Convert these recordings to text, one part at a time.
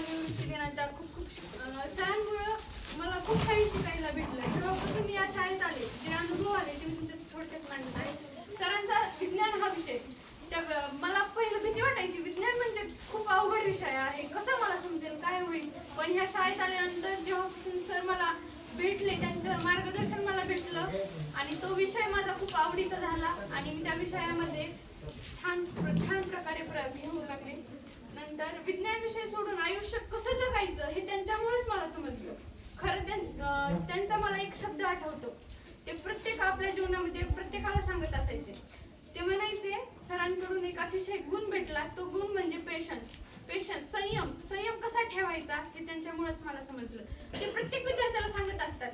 निवृत्ती दिनाच्या खूप खूप सरांमुळं मला खूप काही शिकायला भेटलं. जेव्हापासून मी या शाळेत आले जे अनुभव आले ते मी तुमच्या थोडक्यात मांडत आहे. सरांचा विज्ञान हा विषय. त्या मला पहिलं भीती वाटायची विज्ञान म्हणजे खूप अवघड विषय आहे. कसं मला समजेल काय होईल? पण ह्या शाळेत आल्यानंतर जेव्हापासून सर मला भेटले त्यांचं मार्गदर्शन मला भेटलं आणि तो विषय माझा खूप आवडीचा झाला आणि मी त्या विषयामध्ये छान छान प्रकारे प्र घेऊ लागले. नंतर विज्ञान विषय सोडून आयु कसं जगायचं हे त्यांच्यामुळेच मला समजलं खरं त्यां- अं, त्यांचा मला एक शब्द आठवतो ते प्रत्येक म्हणजे प्रत्येकाला सांगत असायचे. ते म्हणायचे सरांकडून एक अतिशय गुण भेटला तो गुण म्हणजे पेशन्स पेशन्स संयम. संयम कसा ठेवायचा हे त्यांच्यामुळेच मला समजलं. ते प्रत्येक विद्यार्थ्याला सांगत असतात.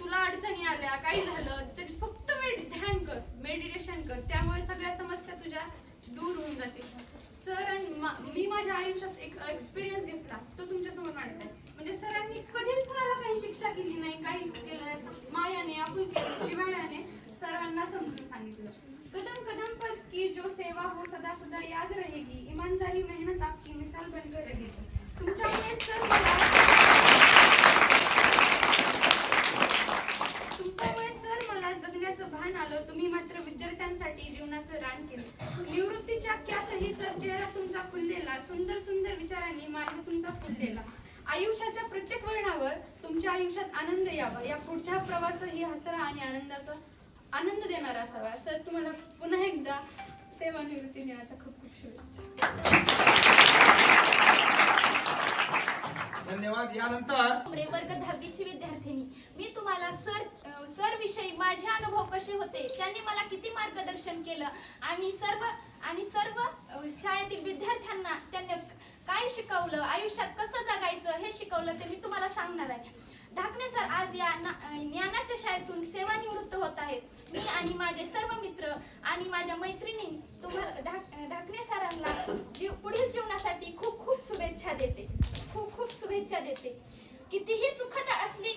तुला अडचणी आल्या काही झालं तरी फक्त मेड ध्यान कर मेडिटेशन कर. त्यामुळे सगळ्या समस्या तुझ्या दूर होऊन जातील. सर आणि मा- मी माझ्या आयुष्यात एक एक्सपिरियन्स घेतला. तो तुमच्यासमोर मांडताय म्हणजे सरांनी कधीच कुणाला काही शिक्षा केली नाही काही केलं मायाने आपुलकीने जिव्हाळ्याने सर्वांना समजून सांगितलं. कदम कदम पर की जो सेवा हो सदा सदा याद रहेगी ईमानदारी मेहनत आपकी मिसाल बनकर रहेगी तुमच्यामुळे सर तुमच्यामुळे सर मला जगण्याचं भान आलं तुम्ही मात्र विद्यार्थ्यांसाठी जीवनाचं रान केलं. निवृत्तीच्या क्यातही सर चेहरा तुमचा फुललेला सुंदर सुंदर विचारांनी मार्ग तुमचा फुललेला. आयुष्याच्या प्रत्येक वळणावर तुमच्या आयुष्यात आनंद यावा. या पुढच्या प्रवासही हसरा आणि आनंदाचा आनंद देणारा असावा. सर तुम्हाला पुन्हा एकदा सेवानिवृत्ती दिनाच्या खूप खूप शुभेच्छा. धन्यवाद. यानंतर दहावीची विद्यार्थिनी. मी तुम्हाला सर अ, सर विषयी माझे अनुभव कसे होते त्यांनी मला किती मार्गदर्शन केलं आणि सर्व आणि सर्व शाळेतील विद्यार्थ्यांना त्यांनी काय शिकवलं आयुष्यात कसं जगायचं हे शिकवलं ते मी तुम्हाला सांगणार आहे. ढाकणे सर आज या ज्ञानाच्या शाळेतून सेवानिवृत्त आणि माझे सर्व मित्र आणि माझ्या मैत्रिणी तुम्हाला ढाक- ढाकणे सरांना जीव पुढील जीवनासाठी खूप खूप शुभेच्छा देते. खूप खूप शुभेच्छा देते. कितीही सुखद असली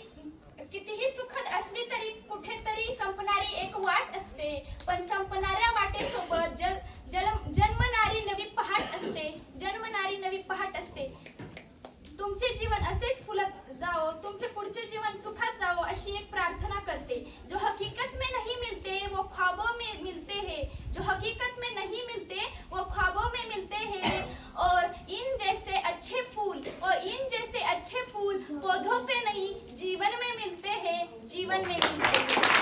कितीही सुखद असली तरी कुठेतरी संपणारी एक वाट असते. पण संपणाऱ्या वाटेसोबत जल जल जन्मणारी नवी पहाट असते. जन्मणारी नवी पहाट असते. तुमचे जीवन असेच तुमचे पुढचे जीवन सुखात जावं अशी एक प्रार्थना करते. जो हकीकत में नहीं मिलते वो ख्वाबों में मिलते हैं. जो हकीकत में नहीं मिलते वो ख्वाबों में मिलते हैं. और इन जैसे अच्छे फूल और इन जैसे अच्छे फूल पौधों पे नहीं जीवन में मिलते हैं जीवन में मिलते हैं.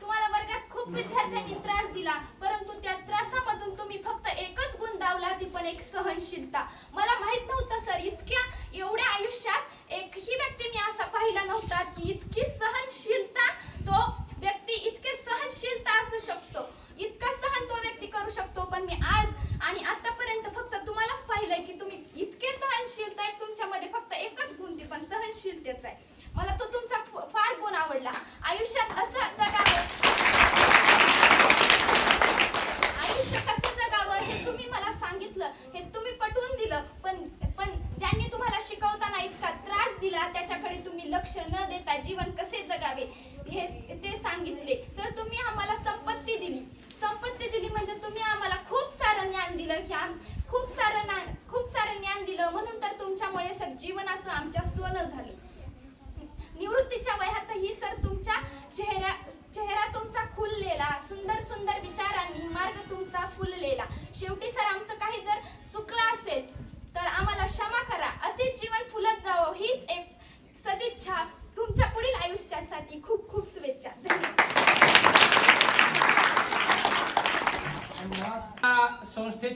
तुम्हाला वर्गात खूप विद्यार्थ्यांनी त्रास दिला परंतु त्या त्रासामधून तुम्ही फक्त एकच गुण दावला ती पण एक सहनशीलता मला माहीत नव्हतं सर इतक्या एवढ्या आयुष्यात एकही व्यक्ती मी असा पाहिला नव्हता की इतकी सहनशीलता तो व्यक्ती इतके सहनशीलता असू शकतो इतका सहन तो व्यक्ती करू शकतो पण मी आज आणि आतापर्यंत फक्त तुम्हालाच पाहिलंय की तुम्ही इतके सहनशीलता आहे तुमच्यामध्ये फक्त एकच गुण ती पण सहनशीलतेचा आहे. मला तो तुमचा फार गुण आवडला. आयुष्यात असं जगावं आयुष्य कसं जगावं हे तुम्ही मला सांगितलं हे तुम्ही पटवून दिलं. पण पण ज्यांनी तुम्हाला शिकवताना इतका त्रास दिला त्याच्याकडे तुम्ही लक्ष न देता जीवन कसे जगावे हे ते सांगितले. सर तुम्ही आम्हाला संपत्ती दिली. संपत्ती दिली म्हणजे तुम्ही आम्हाला खूप सारं ज्ञान दिलं की खूप सारं ज्ञान दिलं म्हणून तर तुमच्यामुळे सर जीवनाचं आमच्या सोनं झालं. निवृत्तीच्या वयातही सर तुमच्या चेहऱ्या चेहरा तुमचा खुललेला सुंदर सुंदर विचारांनी मार्ग तुमचा फुललेला. शेवटी सर आमचं काही जर चुकलं असेल तर आम्हाला क्षमा करा. असे जीवन फुलत जावं हीच एक सदिच्छा तुमच्या पुढील आयुष्यासाठी खूप खूप शुभेच्छा. संस्थेच्या